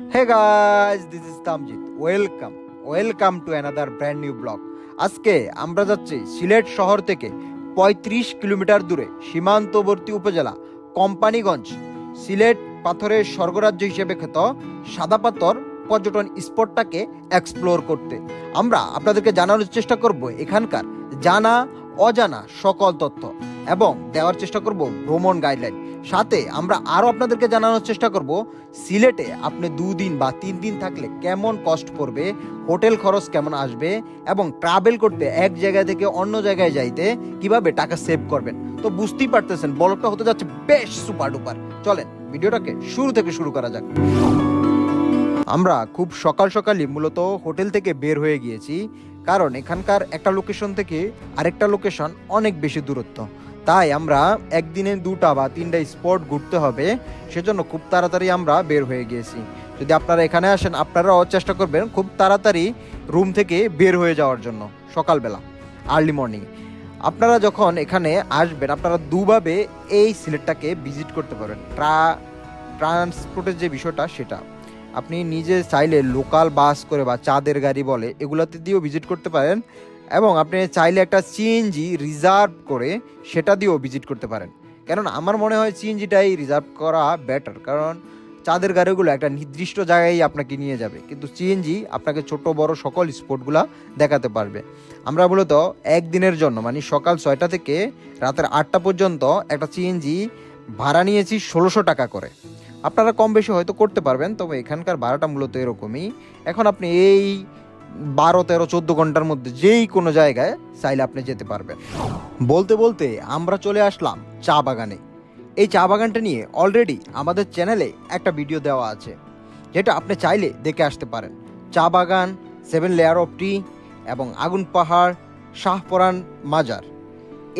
Hey guys, this is Tamjit. Welcome. Welcome to another brand new blog. আজকে আমরা যাচ্ছি সিলেট শহর থেকে ৩৫ কিলোমিটার দূরে সীমান্তবর্তী উপজেলা কোম্পানিগঞ্জ সিলেট পাথরের স্বর্গরাজ্য হিসেবে খ্যাত সাদা পাথর পর্যটন স্পটটাকে এক্সপ্লোর করতে আমরা আপনাদেরকে জানানোর চেষ্টা করব এখানকার জানা অজানা সকল তথ্য এবং দেওয়ার চেষ্টা করব ভ্রমণ গাইডলাইন সাথে আমরা আরও আপনাদেরকে জানানোর চেষ্টা করব, সিলেটে আপনি দুদিন বা তিন দিন থাকলে কেমন কষ্ট পড়বে, হোটেল খরচ কেমন আসবে এবং ট্রাভেল করতে এক জায়গা থেকে অন্য জায়গায় যাইতে কীভাবে টাকা সেভ করবেন? তো বুঝতেই পারতেছেন বলটা হতে যাচ্ছে বেশ সুপার ডুপার চলেন, ভিডিওটাকে শুরু থেকে শুরু করা যাক। আমরা খুব সকাল সকালই মূলত হোটেল থেকে বের হয়ে গিয়েছি, কারণ এখানকার একটা লোকেশন থেকে আরেকটা লোকেশন অনেক বেশি দূরত্ব। তাই আমরা একদিনে দুটা বা তিনটা স্পট ঘুরতে হবে। সেজন্য খুব তাড়াতাড়ি আমরা বের হয়ে গিয়েছি। যদি আপনারা এখানে আসেন, আপনারাও চেষ্টা করবেন খুব তাড়াতাড়ি রুম থেকে বের হয়ে যাওয়ার জন্য, সকালবেলা আর্লি মর্নিং আপনারা যখন এখানে আসবেন, আপনারা দুভাবে এই সিলেটটাকে ভিজিট করতে পারেন ট্রা ট্রান্সপোর্টের যে বিষয়টা, সেটা। আপনি নিজে চাইলে লোকাল বাস করে বা চাঁদের গাড়ি বলে, এগুলোতে দিয়েও ভিজিট করতে পারেন। এবং আপনি চাইলে একটা সিএনজি রিজার্ভ করে সেটা দিয়েও ভিজিট করতে পারেন। কেননা আমার মনে হয় সিএনজিটাই রিজার্ভ করা বেটার কারণ চাঁদের গাড়িগুলো একটা নির্দিষ্ট জায়গায় আপনাকে নিয়ে যাবে। কিন্তু সিএনজি আপনাকে ছোট, বড় সকল স্পটগুলো দেখাতে পারবে। আমরা মূলত একদিনের জন্য মানে সকাল ছয়টা থেকে রাতের আটটা পর্যন্ত একটা সিএনজি ভাড়া নিয়েছি ষোলোশো টাকা করে। আপনারা কম বেশি হয়তো করতে পারবেন, তবে এখানকার ভাড়াটা মূলত এরকমই। এখন আপনি এই বারো, তেরো, চোদ্দ ঘণ্টার মধ্যে যেই কোনো জায়গায় চাইলে আপনি যেতে পারবেন। বলতে বলতে আমরা চলে আসলাম চা বাগানে। এই চা বাগানটা নিয়ে অলরেডি আমাদের চ্যানেলে একটা ভিডিও দেওয়া আছে, যেটা আপনি চাইলে দেখে আসতে পারেন। চা বাগান সেভেন লেয়ার অফ টি এবং আগুন পাহাড় শাহপরান মাজার।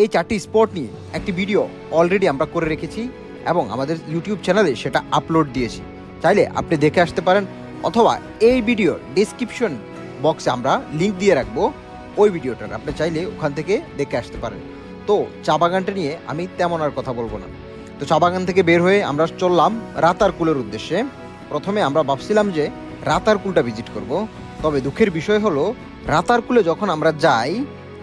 এই চারটি স্পট নিয়ে একটি ভিডিও অলরেডি আমরা করে রেখেছি এবং আমাদের ইউটিউব চ্যানেলে সেটা আপলোড দিয়েছি। চাইলে আপনি দেখে আসতে পারেন অথবা এই ভিডিওর ডিসক্রিপশন বক্সে আমরা লিংক দিয়ে রাখব ওই ভিডিওটার। আপনি চাইলে ওখান থেকে দেখে আসতে পারেন। তো চা বাগানটা নিয়ে আমি তেমন আর কথা বলব না। তো চা বাগান থেকে বের হয়ে আমরা চললাম রাতারকুলের উদ্দেশ্যে। প্রথমে আমরা ভাবছিলাম যে রাতারকুলটা ভিজিট করব। তবে দুঃখের বিষয় হলো রাতারকুলে যখন আমরা যাই,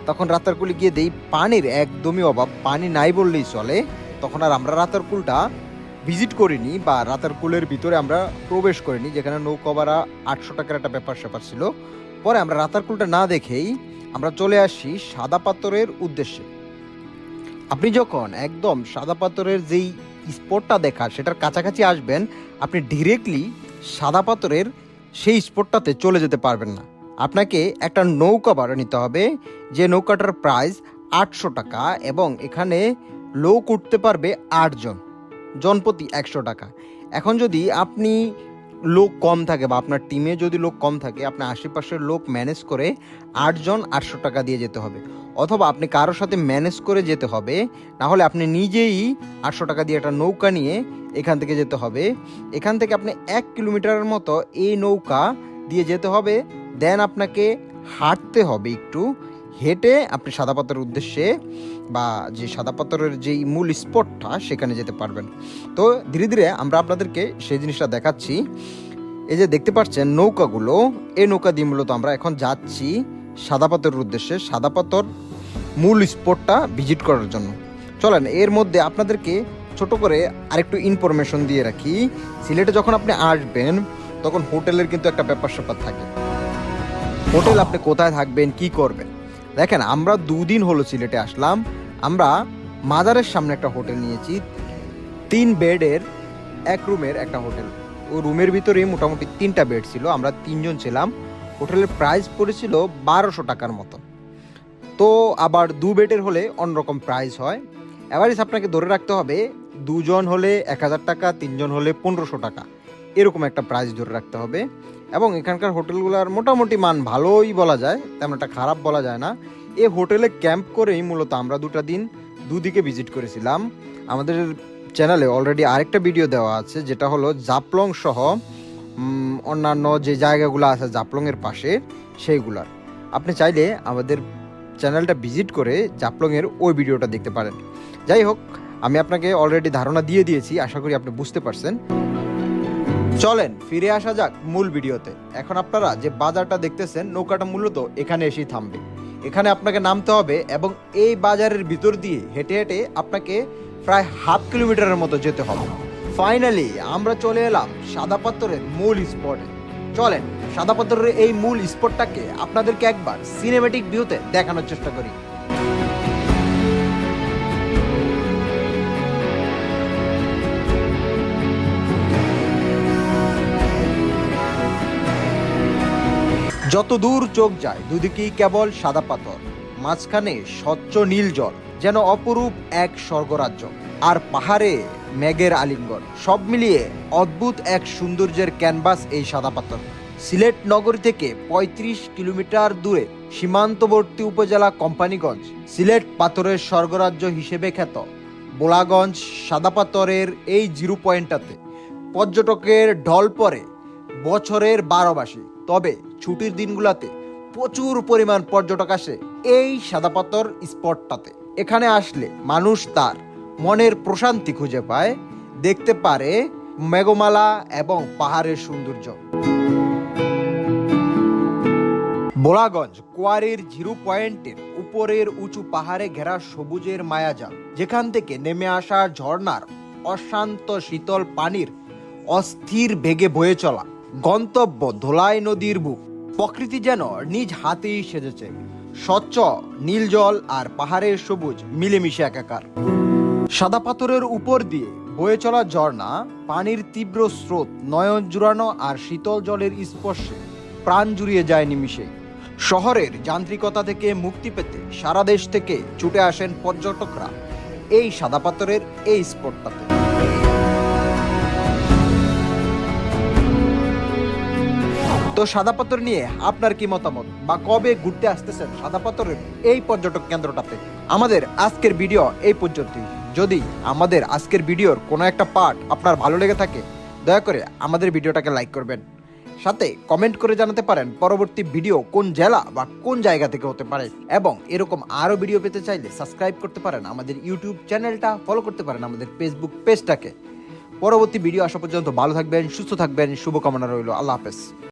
তখন রাতারকুলে গিয়ে দেই পানির একদমই অভাব। পানি নাই বললেই চলে। তখন আর আমরা রাতারকুলটা ভিজিট করিনি বা রাতারকুলের ভিতরে আমরা প্রবেশ করিনি। যেখানে নৌকা ভাড়া আটশো টাকার একটা ব্যাপার স্যাপার ছিল। পরে আমরা রাতারকুলটা না দেখেই আমরা চলে আসি সাদা পাথরের উদ্দেশ্যে। আপনি যখন একদম সাদা পাথরের যেই স্পটটা দেখা সেটার কাছাকাছি আসবেন, আপনি ডিরেক্টলি সাদা পাথরের সেই স্পটটাতে চলে যেতে পারবেন না। আপনাকে একটা নৌকা ভাড়া নিতে হবে, যে নৌকাটার প্রাইস আটশো টাকা এবং এখানে লোক উঠতে পারবে আটজন, জনপ্রতি একশো টাকা। এখন যদি আপনি লোক কম থাকে বা আপনার টিমে যদি লোক কম থাকে, আপনার আশেপাশের লোক ম্যানেজ করে আটজন আটশো টাকা দিয়ে যেতে হবে। অথবা আপনি কারোর সাথে ম্যানেজ করে যেতে হবে, না হলে আপনি নিজেই আটশো টাকা দিয়ে একটা নৌকা নিয়ে এখান থেকে যেতে হবে। এখান থেকে আপনি এক কিলোমিটারের মতো এই নৌকা দিয়ে যেতে হবে দেন আপনাকে হাঁটতে হবে একটু। হেঁটে আপনি সাদা পাথরের উদ্দেশ্যে বা যে সাদা পাথরের যেই মূল স্পটটা, সেখানে যেতে পারবেন। তো ধীরে ধীরে আমরা আপনাদেরকে সেই জিনিসটা দেখাচ্ছি। এই যে দেখতে পাচ্ছেন নৌকাগুলো, এই নৌকা দিয়ে মূলত আমরা এখন যাচ্ছি সাদা পাথরের উদ্দেশ্যে, সাদা পাথর মূল স্পটটা ভিজিট করার জন্য। চলেন, এর মধ্যে আপনাদেরকে ছোট করে আরেকটু ইনফরমেশন দিয়ে রাখি। সিলেটে যখন আপনি আসবেন, তখন হোটেলের কিন্তু একটা ব্যাপার স্যাপার থাকে। হোটেল আপনি কোথায় থাকবেন, কি করবেন? দেখেন, আমরা দুদিন হলো সিলেটে আসলাম। আমরা মাজারের সামনে একটা হোটেল নিয়েছি। তিন বেডের, এক রুমের একটা হোটেল। ও রুমের ভিতরেই মোটামুটি তিনটা বেড ছিল, আমরা তিনজন ছিলাম। হোটেলের প্রাইস পড়েছিল বারোশো টাকার মতো। তো আবার দু বেডের হলে অন্যরকম প্রাইস হয়। অ্যাভারেজ আপনাকে ধরে রাখতে হবে, দুজন হলে এক হাজার টাকা, তিনজন হলে পনেরোশো টাকা। এরকম একটা প্রাইস ধরে রাখতে হবে। এবং এখানকার হোটেলগুলোর মোটামুটি মান ভালোই বলা যায়, তেমন একটা খারাপ বলা যায় না। এ হোটেলে ক্যাম্প করেই মূলত আমরা দুটা দিন দুদিকে ভিজিট করেছিলাম। আমাদের চ্যানেলে অলরেডি আরেকটা ভিডিও দেওয়া আছে, যেটা হলো জাপলং সহ অন্যান্য যে জায়গাগুলো আছে জাপলংয়ের পাশে, সেইগুলার। আপনি চাইলে আমাদের চ্যানেলটা ভিজিট করে জাপলংয়ের ওই ভিডিওটা দেখতে পারেন। যাই হোক, আমি আপনাকে অলরেডি ধারণা দিয়ে দিয়েছি, আশা করি আপনি বুঝতে পারছেন। চলেন, ফিরে আসা যাক মূল ভিডিওতে। এখন আপনারা যে বাজারটা দেখতেছেন, নৌকাটা মূলত এখানে এসেই থামবে। এখানে আপনাকে নামতে হবে এবং এই বাজারের ভিতর দিয়ে হেঁটে হেঁটে আপনাকে প্রায় হাফ কিলোমিটারের মতো যেতে হবে। ফাইনালি আমরা চলে এলাম সাদা পাথরের মূল স্পটে চলেন, সাদা পাথরের এই মূল স্পটটাকে আপনাদেরকে একবার সিনেমেটিক ভিউতে দেখানোর চেষ্টা করি। যত দূর চোখ যায়, দুদিকেই কেবল সাদা পাথর, মাঝখানে স্বচ্ছ নীল জল, যেন অপরূপ এক স্বর্গরাজ্য। আর পাহাড়ে মেঘের আলিঙ্গন, সব মিলিয়ে অদ্ভুত এক সৌন্দর্যের ক্যানভাস এই সাদা পাথর। সিলেট নগরী থেকে ৩৫ কিলোমিটার দূরে সীমান্তবর্তী উপজেলা কোম্পানিগঞ্জ, সিলেট পাথরের স্বর্গরাজ্য হিসেবে খ্যাত। বোলাগঞ্জ সাদা পাথরের এই জিরো পয়েন্টটাতে পর্যটকের ঢল পরে বছরের বারো তবে ছুটির দিনগুলোতে প্রচুর পরিমাণ পর্যটক আসে এই সাদাপাতর স্পটটাতে। এখানে আসলে মানুষ তার মনের প্রশান্তি খুঁজে পায়, দেখতে পারে মেঘমালা এবং পাহাড়ের সৌন্দর্য। বোলাগঞ্জ কোয়ারির জিরো পয়েন্টের উপরের উঁচু পাহাড়ে ঘেরা সবুজের মায়াজাল। যেখান থেকে নেমে আসা ঝর্ণার অশান্ত শীতল পানির অস্থির বেগে বয়ে চলা। গন্তব্য ধোলাই নদীর বুক। প্রকৃতি যেন নিজ হাতেই সেজেছে। স্বচ্ছ নীল জল আর পাহাড়ের সবুজ মিলেমিশে একাকার। সাদা পাথরের উপর দিয়ে বয়ে চলা ঝর্ণা, পানির তীব্র স্রোত, নয়ন জুড়ানো আর শীতল জলের স্পর্শে প্রাণ জুড়িয়ে যায় নিমিষে। শহরের যান্ত্রিকতা থেকে মুক্তি পেতে সারা দেশ থেকে ছুটে আসেন পর্যটকরা এই সাদা পাথরের এই স্পটটাতে। তো সাদা পাথর নিয়ে আপনার কি মতামত? বা কবে ঘুরতে আসতেছেন সাদা পাথরের এই পর্যটক কেন্দ্রটাতে? আমাদের আজকের ভিডিও এই পর্যন্তই। যদি আমাদের আজকের ভিডিওর কোনো একটা পার্ট আপনার ভালো লেগে থাকে, দয়া করে আমাদের ভিডিওটাকে লাইক করবেন। সাথে কমেন্ট করে জানাতে পারেন পরবর্তী ভিডিও কোন জেলা বা কোন জায়গা থেকে হতে পারে। এবং এরকম আরও ভিডিও পেতে চাইলে সাবস্ক্রাইব করতে পারেন আমাদের ইউটিউব চ্যানেলটা ফলো করতে পারেন আমাদের ফেসবুক পেজটাকে পরবর্তী ভিডিও আসা পর্যন্ত ভালো থাকবেন, সুস্থ থাকবেন, শুভকামনা রইল। আল্লাহ হাফেজ।